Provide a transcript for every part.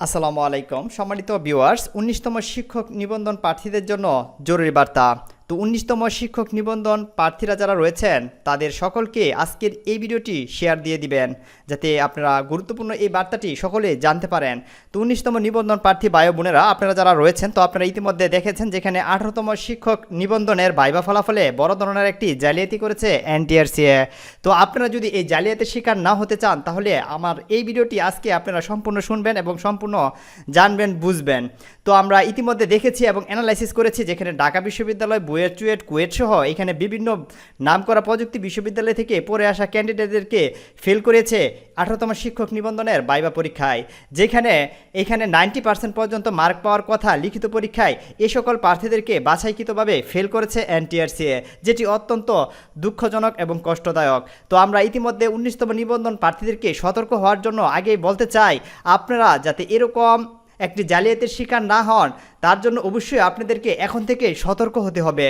আসসালামু আলাইকুম। সম্মানিত ভিউয়ার্স উনিশতম শিক্ষক নিবন্ধন প্রার্থীদের জন্য জরুরি বার্তা। তো উনিশতম শিক্ষক নিবন্ধন প্রার্থীরা যারা রয়েছেন, তাদের সকলকে আজকের এই ভিডিওটি শেয়ার দিয়ে দিবেন, যাতে আপনারা গুরুত্বপূর্ণ এই বার্তাটি সকলে জানতে পারেন। তো উনিশতম নিবন্ধন প্রার্থী বায়ু বোনেরা, আপনারা যারা রয়েছেন, তো আপনারা ইতিমধ্যে দেখেছেন যেখানে আঠারোতম শিক্ষক নিবন্ধনের বাইবা ফলাফলে বড় ধরনের একটি জালিয়াতি করেছে এনটিআরসিএ তো আপনারা যদি এই জালিয়াতির শিকার না হতে চান, তাহলে আমার এই ভিডিওটি আজকে আপনারা সম্পূর্ণ শুনবেন এবং সম্পূর্ণ জানবেন, বুঝবেন। তো আমরা ইতিমধ্যে দেখেছি এবং অ্যানালাইসিস করেছি যেখানে ঢাকা বিশ্ববিদ্যালয় বুয়েট চুয়েট কুয়েট সহ এখানে বিভিন্ন নামকরা প্রযুক্তি বিশ্ববিদ্যালয় থেকে পড়ে আসা ক্যান্ডিডেটদেরকে ফেল করেছে আঠারোতম শিক্ষক নিবন্ধনের বাইবা পরীক্ষায়, যেখানে এখানে নাইনটি পার্সেন্ট পর্যন্ত মার্ক পাওয়ার কথা লিখিত পরীক্ষায় এ সকল প্রার্থীদেরকে বাছাইকৃতভাবে ফেল করেছে এনটিআরসিএ যেটি অত্যন্ত দুঃখজনক এবং কষ্টদায়ক। তো আমরা ইতিমধ্যে উনিশতম নিবন্ধন প্রার্থীদেরকে সতর্ক হওয়ার জন্য আগেই বলতে চাই, আপনারা যাতে এরকম একটি জালিয়াতির শিকার না হন, তার জন্য অবশ্যই আপনাদেরকে এখন থেকে সতর্ক হতে হবে।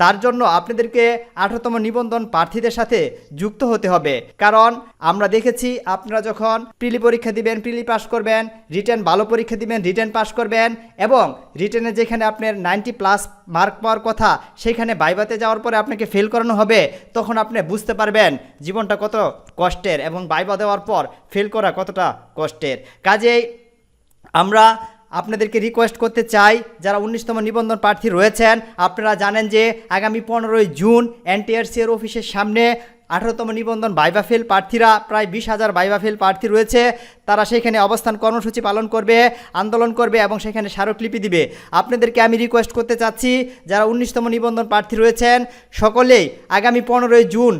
তার জন্য আপনাদেরকে আঠারোতম নিবন্ধন প্রার্থীদের সাথে যুক্ত হতে হবে। কারণ আমরা দেখেছি আপনারা যখন প্রিলি পরীক্ষা দিবেন, প্রিলি পাস করবেন রিটার্ন ভালো পরীক্ষা দিবেন রিটার্ন পাস করবেন এবং রিটার্নে যেখানে আপনার নাইনটি প্লাস মার্ক পাওয়ার কথা সেখানে বাইবাতে যাওয়ার পরে আপনাকে ফেল করানো হবে, তখন আপনি বুঝতে পারবেন জীবনটা কত কষ্টের এবং বাইবা দেওয়ার পর ফেল করা কতটা কষ্টের। কাজেই আমরা আপনাদেরকে রিকোয়েস্ট করতে চাই, যারা উনিশতম নিবন্ধন প্রার্থী রয়েছেন, আপনারা জানেন যে আগামী পনেরোই জুন এনটিআরসি এর অফিসের সামনে আঠারোতম নিবন্ধন বাইবাফেল প্রার্থীরা, প্রায় বিশ হাজার বাইবাফেল প্রার্থী রয়েছে। তারা সেখানে অবস্থান কর্মসূচি পালন করবে, আন্দোলন করবে এবং সেখানে স্মারকলিপি দিবে। আপনাদেরকে আমি রিকোয়েস্ট করতে চাচ্ছি, যারা উনিশতম নিবন্ধন প্রার্থী রয়েছেন, সকলেই আগামী পনেরোই জুন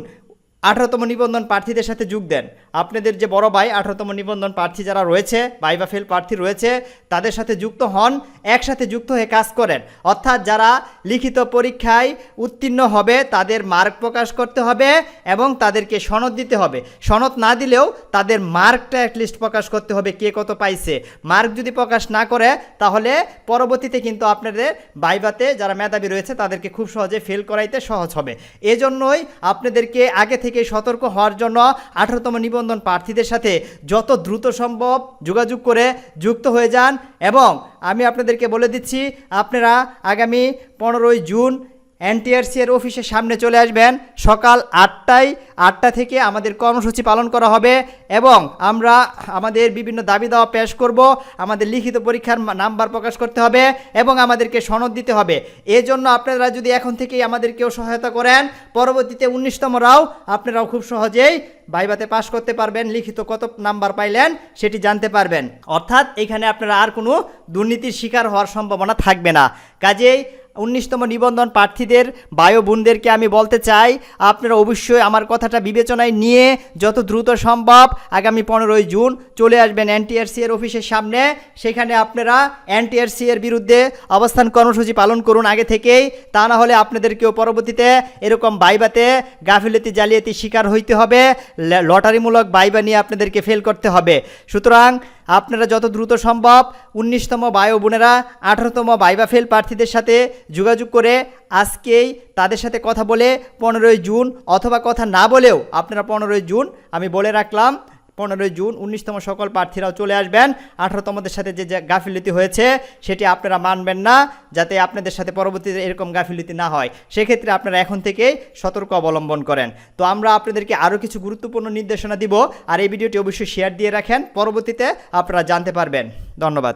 আঠারোতম নিবন্ধন প্রার্থীদের সাথে যোগ দেন। আপনাদের যে বড় ভাই, আঠারোতম নিবন্ধন প্রার্থী যারা রয়েছে বাই বা ফেল প্রার্থী রয়েছে, তাদের সাথে যুক্ত হন, একসাথে যুক্ত হয়ে কাজ করেন। অর্থাৎ যারা লিখিত পরীক্ষায় উত্তীর্ণ হবে, তাদের মার্ক প্রকাশ করতে হবে এবং তাদেরকে সনদ দিতে হবে। সনদ না দিলেও তাদের মার্কটা অ্যাটলিস্ট প্রকাশ করতে হবে কে কত পাইছে। মার্ক যদি প্রকাশ না করে, তাহলে পরবর্তীতে কিন্তু আপনাদের বাইবাতে যারা মেধাবী রয়েছে, তাদেরকে খুব সহজে ফেল করাইতে সহজ হবে। এজন্যই আপনাদেরকে আগে থেকে সতর্ক হওয়ার জন্য আঠারোতম নিবন্ধন প্রার্থীদের সাথে যত দ্রুত সম্ভব যোগাযোগ করে যুক্ত হয়ে যান। এবং আমি আপনাদেরকে বলে দিচ্ছি, আপনারা আগামী পনেরোই জুন এনটিআরসি এর অফিসের সামনে চলে আসবেন। সকাল আটটায়, আটটা থেকে আমাদের কর্মসূচি পালন করা হবে এবং আমরা আমাদের বিভিন্ন দাবি দাওয়া পেশ করব। আমাদের লিখিত পরীক্ষার নাম্বার প্রকাশ করতে হবে এবং আমাদেরকে সনদ দিতে হবে। এই জন্য আপনারা যদি এখন থেকেই আমাদেরকেও সহায়তা করেন, পরবর্তীতে উনিশতমরাও আপনারাও খুব সহজেই বাইবাতে পাশ করতে পারবেন, লিখিত কত নাম্বার পাইলেন সেটি জানতে পারবেন। অর্থাৎ এখানে আপনারা আর কোনো দুর্নীতির শিকার হওয়ার সম্ভাবনা থাকবে না। কাজেই উনিশতম নিবন্ধন প্রার্থীদের বায়ু বোনদেরকে আমি বলতে চাই, আপনারা অবশ্যই আমার কথাটা বিবেচনায় নিয়ে যত দ্রুত সম্ভব আগামী পনেরোই জুন চলে আসবেন এনটিআরসি এর অফিসের সামনে। সেখানে আপনারা এনটিআরসি এর বিরুদ্ধে অবস্থান কর্মসূচি পালন করুন আগে থেকেই। তা না হলে আপনাদেরকেও পরবর্তীতে এরকম বাইবাতে গাফিলতি জালিয়াতি শিকার হইতে হবে। লটারিমূলক বাইবা নিয়ে আপনাদেরকে ফেল করতে হবে। সুতরাং আপনারা যত দ্রুত সম্ভব উনিশতম বায়ো বোনেরা, আঠারোতম বাইবা ফেল প্রার্থীদের সাথে যোগাযোগ করে আজকেই তাদের সাথে কথা বলে পনেরোই জুন অথবা কথা না বলেও আপনারা পনেরোই জুন, আমি বলে রাখলাম পনেরোই জুন উনিশতম সকল প্রার্থীরাও চলে আসবেন। আঠারোতমদের সাথে যে গাফিলতি হয়েছে, সেটি আপনারা মানবেন না, যাতে আপনাদের সাথে পরবর্তীতে এরকম গাফিলতি না হয়। সেক্ষেত্রে আপনারা এখন থেকেই সতর্ক অবলম্বন করেন। তো আমরা আপনাদেরকে আরও কিছু গুরুত্বপূর্ণ নির্দেশনা দিব, আর এই ভিডিওটি অবশ্যই শেয়ার দিয়ে রাখেন। পরবর্তীতে আপনারা জানতে পারবেন। ধন্যবাদ।